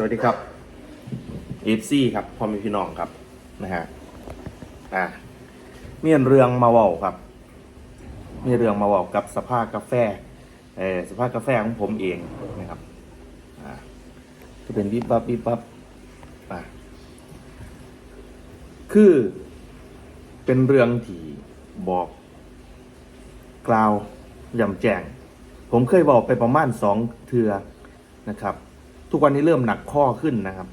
สวัสดีครับเอฟซีครับพ่อแม่พี่น้องครับนะฮะอ่ามีเรื่องมาเว้าครับ มีเรื่องมาเว้ากับสภาพกาแฟเออสภาพกาแฟของผมเองนะครับอ่าจะเป็นวิบวับวิบวับอ่าคือเป็นเรื่องที่บอกกล่าวยำแจงผมเคยบอกไปประมาณสองเทือนะครับ ทุกวันนี้เริ่มหนักข้อขึ้นนะครับ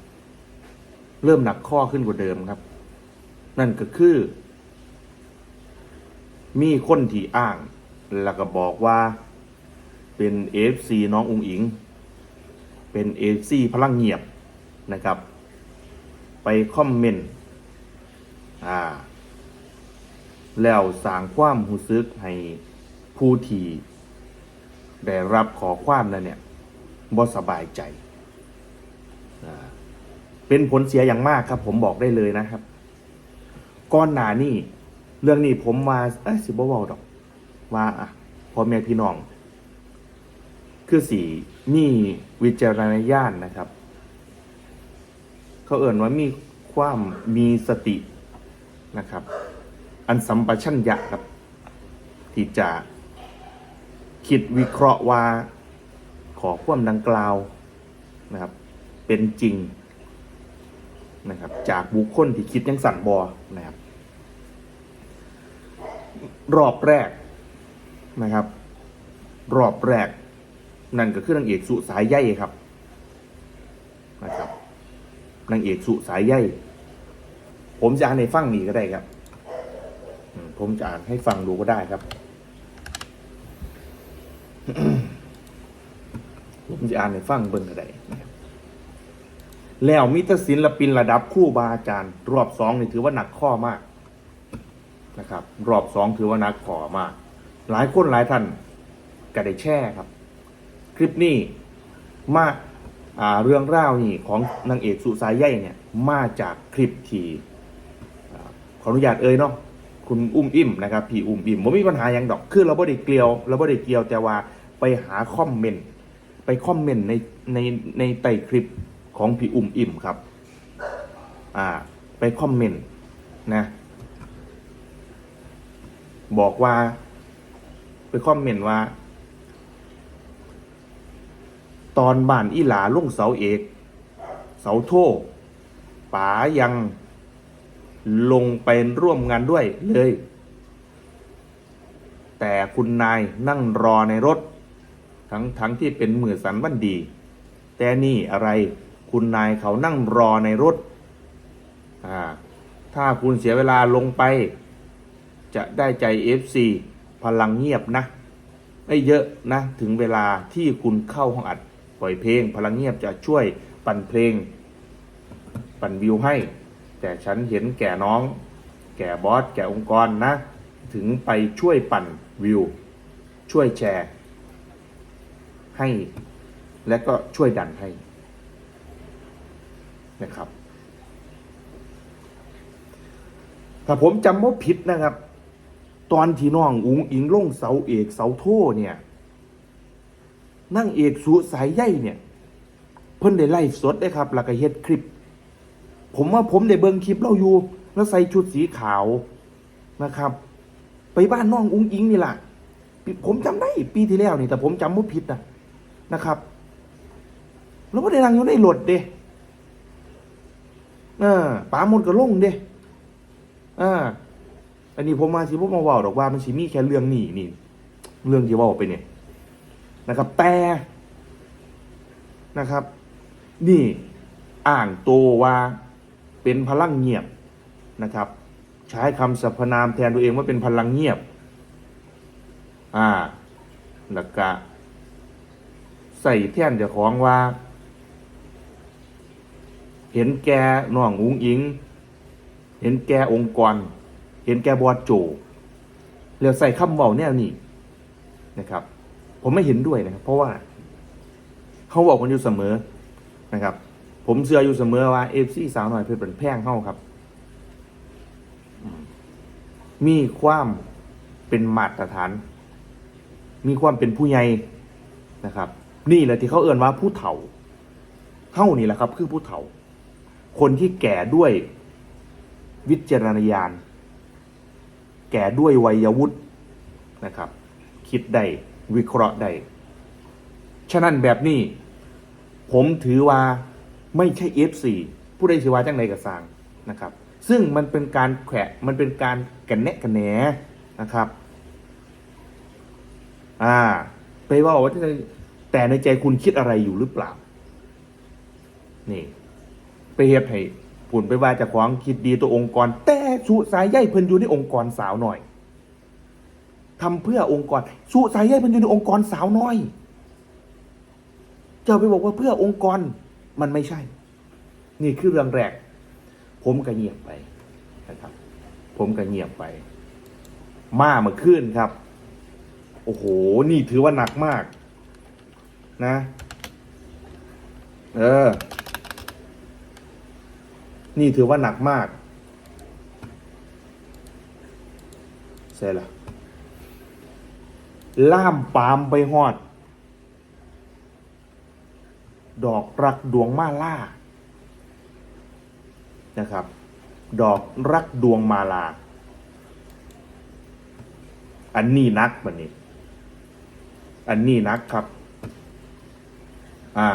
เริ่มหนักข้อขึ้นกว่าเดิมครับ นั่นก็คือ มีคนที่อ้าง แล้วก็บอกว่าเป็นเอฟซีน้องอุงอิง เป็นเอฟซีพลังเงียบนะครับ ไปคอมเมนต์อ่าแล้วสร้างความหูซึกให้ผู้ที่ได้รับขอความนั้นเนี่ยบ่สบายใจ เป็นผลเสียอย่างมากครับ ผมบอกได้เลยนะครับ ก้อนหนานี่ เรื่องนี้ผมมาเอ้สิบว้าดอก ว่าอะพ่อแม่พี่น้อง คือสี่มีวิจารณญาณนะครับ เขาเอ่นว่ามีความมีสตินะครับ อันสัมปชัญญะครับ ที่จะคิดวิเคราะห์ว่าขอความดังกล่าวนะครับ เป็นจริงนะครับจากบุคคลที่คิดยังสั่นบอนะครับรอบแรกนะครับ รอบแรก นั่นก็คือนางเอกสุสายใยครับนะครับนางเอกสุสายใยผมจะอ่านให้ฟังนี่ก็ได้ครับ ผมจะอ่านให้ฟังดูก็ได้ครับ ผมจะอ่านให้ฟังเบิ่งก็ได้นะครับ แล้วมิตรศิลปินระดับคู่บาอาจารย์ รอบสองนี่ถือว่าหนักข้อมากนะครับ รอบสองถือว่าหนักข้อมาก หลายคนหลายท่านก็ได้แช่ครับ คลิปนี้มาอ่าเรื่องราวนี่ของนางเอกสุสายใยเนี่ยมาจากคลิปที่ขออนุญาตเอ่ยเนาะคุณอุ้มอิ่มนะครับพี่อุ้มอิ่มผมมีปัญหาอย่างดอกคือเราไม่ได้เกลียวเราไม่ได้เกลียวแต่ว่าไปหาคอมเมนต์ไปคอมเมนต์ในในในใต้คลิป ของพี่อุ้มอิ่มครับ อ่า ไปคอมเมนต์นะ บอกว่า ไปคอมเมนต์ว่า ตอนบ้านอีหลาลุงเสาเอก เสาโทป๋ายังลงไปร่วมงานด้วยเลย แต่คุณนายนั่งรอในรถ ทั้งทั้งที่เป็นมือสันวันดี แต่นี่อะไร คุณนายเขานั่งรอในรถอ่าถ้าคุณเสียเวลาลงไป จะได้ใจ FC พลังเงียบนะ ไม่เยอะนะ ถึงเวลาที่คุณเข้าห้องอัดปล่อยเพลง พลังเงียบจะช่วยปั่นเพลง ปั่นวิวให้ แต่ฉันเห็นแก่น้อง แก่บอส แก่องค์กรนะ ถึงไปช่วยปั่นวิว ช่วยแชร์ ให้ และก็ช่วยดันให้ นะครับ ถ้าผมจำว่าผิดนะครับ ตอนที่น้องอุงอิงลงเสาเอกเสาโทเนี่ยนั่งเอกสุสายใยเนี่ย เพิ่นได้ไล่สดได้ครับแล้วก็เฮ็ดคลิป ผมว่าผมได้เบิ่งคลิปเราอยู่ แล้วใส่ชุดสีขาวนะครับ ไปบ้านน้องอุงอิงนี่แหละผมจำได้ปีที่แล้วนี่แต่ผมจำว่าผิดนะนะครับ แล้วก็ได้นั่งอยู่ในรถเด้ ออป๋ามนก็ลงเด้อ่าอันนี้ผมมาสิผมมาเว่าดอกว่ามันสิมีแค่เรื่องนี้นี่เรื่องที่ว่าไปเนี่ยนะครับ แต่นะครับ นี่อ่างโตว่าเป็นพลังเงียบนะครับ ใช้คำสรรพนามแทนตัวเองว่าเป็นพลังเงียบ อ่าแล้วก็ใส่แท่นเจ้าของว่า เห็นแกน้องอุ้งอิง เห็นแกองค์กร เห็นแกบอดโจแล้วใส่คำเบาแนวนี้นะครับ ผมไม่เห็นด้วยนะครับ เพราะว่า เขาบอกกันอยู่เสมอนะครับ ผมเชื่ออยู่เสมอว่าเอฟซีสาวหน่อยเพื่อนแพงเข้าครับ มีความเป็นมาตรฐาน มีความเป็นผู้ใหญ่นะครับ นี่แหละที่เขาเอ่นว่าผู้เฒ่าเฮ้านี่แหละครับ คือผู้เฒ่า คนที่แก่ด้วยวิจารณญาณ แก่ด้วยวัยวุฒินะครับ คิดได้วิเคราะห์ได้ ฉะนั้นแบบนี้ ผมถือว่าไม่ใช่ F4 ผู้ใดสิว่าจังใดกับสร้างนะครับ ซึ่งมันเป็นการแขวะมันเป็นการกันแนะกันแหนนะครับอ่าไปว่าว่าแต่ในใจคุณคิดอะไรอยู่หรือเปล่า นี่ ไปเฮ็ดให้ผุนไปว่าจะของคิดดีตัวองค์กร แต่สุสายใยเพิ่นอยู่ในองค์กรสาวหน่อยทำเพื่อองค์กรสุสายใยเพิ่นอยู่ในองค์กรสาวน้อย เจ้าไปบอกว่าเพื่อองค์กรมันไม่ใช่ นี่คือเรื่องแรก ผมก็เงียบไปนะครับ ผมก็เงียบไป มาเมื่อคืนครับ โอ้โห นี่ถือว่าหนักมาก นะ เออ นี่ถือว่าหนักมากเสร็จละล่ามปามไปหอด ดอกรักดวงมาล่า นะครับ ดอกรักดวงมาลา อันนี้นักมันนี้อันนี้นักครับ อ่า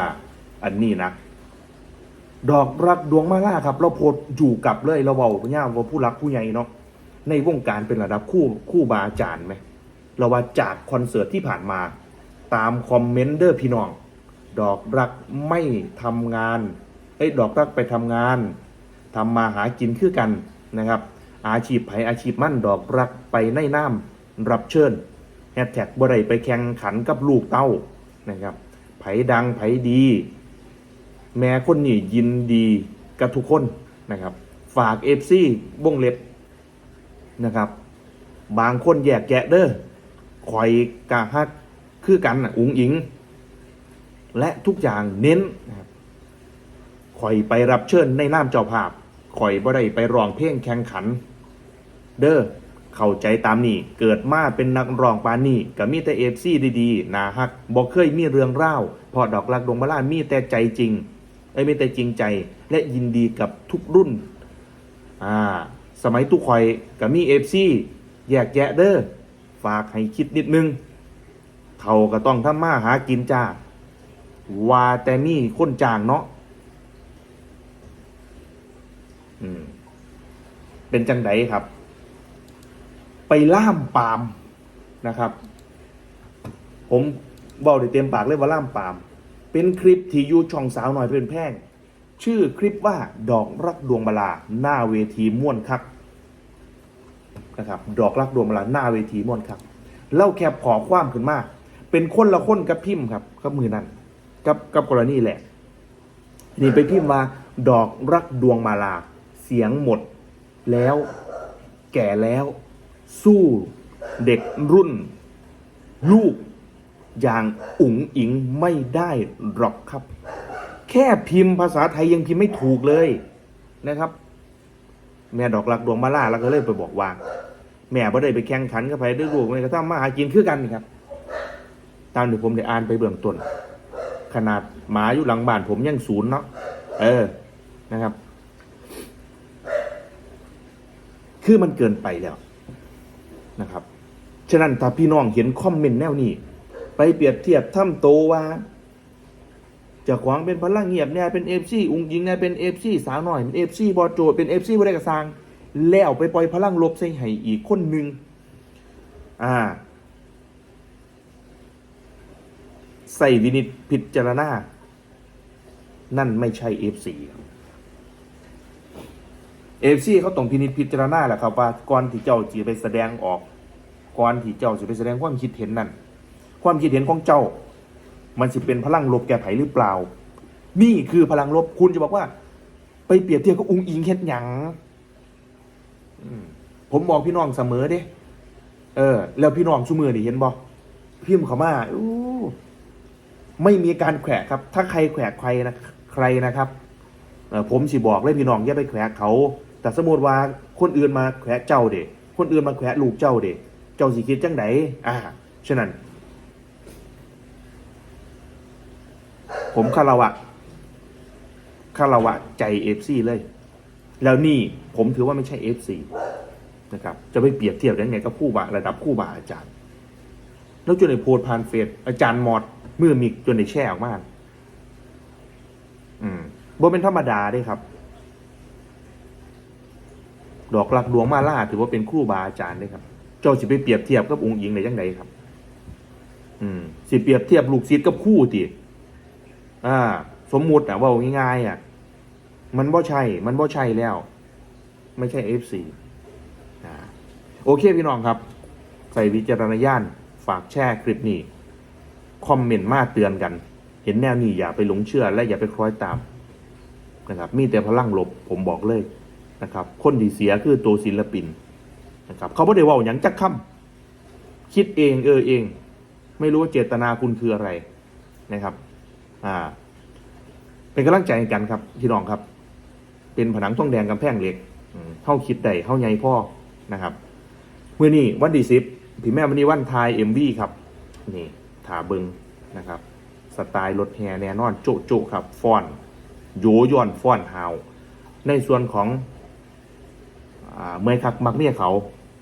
อันนี้นัก ดอกรักดวงมาล่าครับ เราโพดอยู่กับเลยเราเบาเนี่ยว่าผู้รักผู้ใหญ่เนาะในวงการเป็นระดับคู่คู่บาอาจารย์ไหมเราว่าจากคอนเสิร์ตที่ผ่านมา ตามคอมเมนต์เดอร์พี่น้อง ดอกรักไม่ทำงานเอ้ดอกรักไปทำงานทำมาหากินคือกันนะครับ อาชีพไผอาชีพมั่นดอกรักไปในน้ำรับเชิญแฮชแท็กบ่ได้ไปแข่งขันกับลูกเต้านะครับไผดังไผดี แม้คนนี้ยินดีกับทุกคนนะครับ ฝากเอฟซีวงเล็บนะครับ บางคนแยกแกะเด้อคอยกะฮักคือกันอุ๋งอิง และทุกอย่างเน้นนะครับข่อยไปรับเชิญในน้ำเจ้าภาพข่อยบ่ได้ไปร้องเพลงแข่งขัน เด้อเข้าใจตามนี่เกิดมาเป็นนักร้องปานนี่ก็มีแต่เอฟซีดีๆนาฮักบอกเคยมีเรื่องเล่าพอดอกลักดวงบาลามีแต่ใจจริง ไอ้ยมีแต่จริงใจและยินดีกับทุกรุ่นอ่าสมัยตุกข่อยก็มีเอฟซีแยกแยะเด้อฝากให้คิดนิดนึงเขาก็ต้องทำมาหากินจ้าว่าแต่นี่คนจางเนาะอืมเป็นจังไดครับ ไปล่ามปามนะครับ ผมบอกได้เต็มปากเลยว่าล่ามปาม เป็นคลิปที่ยูช่องสาวหน่อยเพื่อนแพ่ง ชื่อคลิปว่าดอกรักดวงบลาหน้าเวทีม่วนคักนะครับ ดอกรักดวงบลาหน้าเวทีม่วนคักเล่าแคบขอความขึ้นมาก เป็นคนละคนกับพิมพ์ครับกับมือนั้นกับกับกรณีแหละ นี่ไปพิมพ์มาดอกรักดวงมาลา เสียงหมด แล้ว แก่แล้ว สู้ เด็กรุ่น ลูก อย่างอุ๋งอิงไม่ได้หรอกครับ แค่พิมพ์ภาษาไทยยังพิมพ์ไม่ถูกเลยนะครับ แม่ดอกรักดวงมาล่าแล้วก็เลยไปบอกว่า แม่บ่ได้ไปแข่งขันกับไผด้วยลูกมันก็ต้องมาหากินคือกันครับ ตามที่ผมได้อ่านไปเบื้องต้น ขนาดหมาอยู่หลังบ้านผมยังศูนย์เนาะเออนะครับ คือมันเกินไปแล้วนะครับ ฉะนั้นถ้าพี่น้องเห็นคอมเมนต์แนวนี้ ไปเปรียบเทียบถ้ำโตว่าจะขวางเป็นพลังเงียบเนี่ยเป็นเอฟซีอุ้งยิงเนี่ยเป็นเอฟซีสาวหน่อยเป็นเอฟซีบอโจเป็นเอฟซีบริกระซังแล้วไปปล่อยพลังลบใส่ให้อีกคนหนึ่งอ่าใส่วินิจพิจารณา นั่นไม่ใช่เอฟซีเอฟซีเขาต้องพินิจพิจารณาแหละครับว่าก่อนที่เจ้าจะไปแสดงออกก่อนที่เจ้าจะไปแสดงความคิดเห็นนั่น ความคิดเห็นของเจ้า มันจะเป็นพลังลบแก่ไผหรือเปล่า นี่คือพลังลบคุณจะบอกว่า ไปเปรียบเทียบกับองค์อิงเฮ็ดหยังผมบอกพี่น้องเสมอเด้เออ แล้วพี่น้องชูมือนี่เห็นบอกพิมพ์เขามาอู้ไม่มีการแขวะครับ ถ้าใครแขวะใครนะใครนะครับเออผมสิบอกเลยพี่น้องอย่าไปแขวะเขา แต่สมมติว่าคนอื่นมาแขวะเจ้าเด็คนอื่นมาแขวะลูกเจ้าเด็เจ้าสิคิดจังไดอ่าฉะนั้น ผมคารวะคารวะใจเอฟซีเลย แล้วนี่ผมถือว่าไม่ใช่เอฟซีนะครับ จะไปเปรียบเทียบได้ไงกับคู่บาระดับคู่บาอาจารย์ แล้วจนในโพสต์ผ่านเฟซอาจารย์มอดมือมีจนในแช่ออกมาอืมบ่เป็นธรรมดาด้วยครับ ดอกหลักดวงมาล่าถือว่าเป็นครูบาอาจารย์ด้วยครับ เจ้าสิไปเปรียบเทียบกับองค์หญิงในยังไงครับ อืมสิเปรียบเทียบลูกศิษย์กับคู่ติ อ่า สมมุติอะว่าง่ายๆอะ มันบ่ใช่ มันบ่ใช่แล้ว ไม่ใช่เอฟซีอ่าโอเคพี่น้องครับ ใส่วิจารณญาณฝากแชร์คลิปนี้ คอมเมนต์มาเตือนกัน เห็นแนวนี้อย่าไปหลงเชื่อและอย่าไปคล้อยตามนะครับ มีแต่พลังลบผมบอกเลยนะครับ คนที่เสียคือตัวศิลปินนะครับ เขาไม่ได้ว่าอย่างจักคำคิดเองเออเอง ไม่รู้ว่าเจตนาคุณคืออะไรนะครับ อ่า เป็นกำลังใจกันครับพี่น้องครับ เป็นผนังทองแดงกำแพงเหล็กเข้าคิดใดเข้าใหญ่พ่อนะครับเมื่อนี้วันดีซิปพี่แม่วันนี้วันทายเอ็มวีครับ นี่ถาเบิงนะครับ สไตล์รถแฮแน่นอนโจะโจะครับฟอนโยย่อนฟอนฮาวในส่วนของเมยคักมักเนี่ยเขา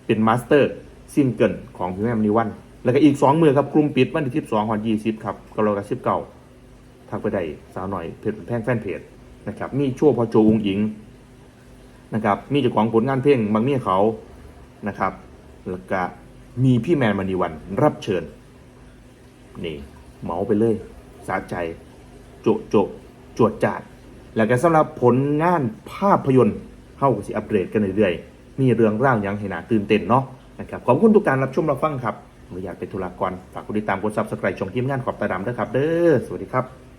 เป็นมาสเตอร์ซิงเกิลของพี่แม่มณีวัน แล้วก็อีกสองมือครับกลุ่มปิดวันที่สิบสองวันยี่สิบครับกรกสิบเก้า ทักไปได้สาวหน่อยเพจแพงแฟนเพจนะครับมีชั่วพอโจวงหญิงนะครับมีเจ้าของผลงานเพลงบางเนี่ยเขานะครับแล้วก็มีพี่แมนมณีวันรับเชิญนี่เมาไปเลยสาใจ โจโจจวดจาดแล้วก็สำหรับผลงานภาพยนตร์เข้ากับสิอัปเดตกันเรื่อยๆมีเรื่องร่างยังให้หนาตื่นเต้นเนาะนะครับขอบคุณทุกการรับชมรับฟังครับไม่อยากเป็นธุรกรฝากกดติดตามกดซับสไครต์ช่องทีมงานขอบตาดำด้วยครับ เด้อสวัสดีครับ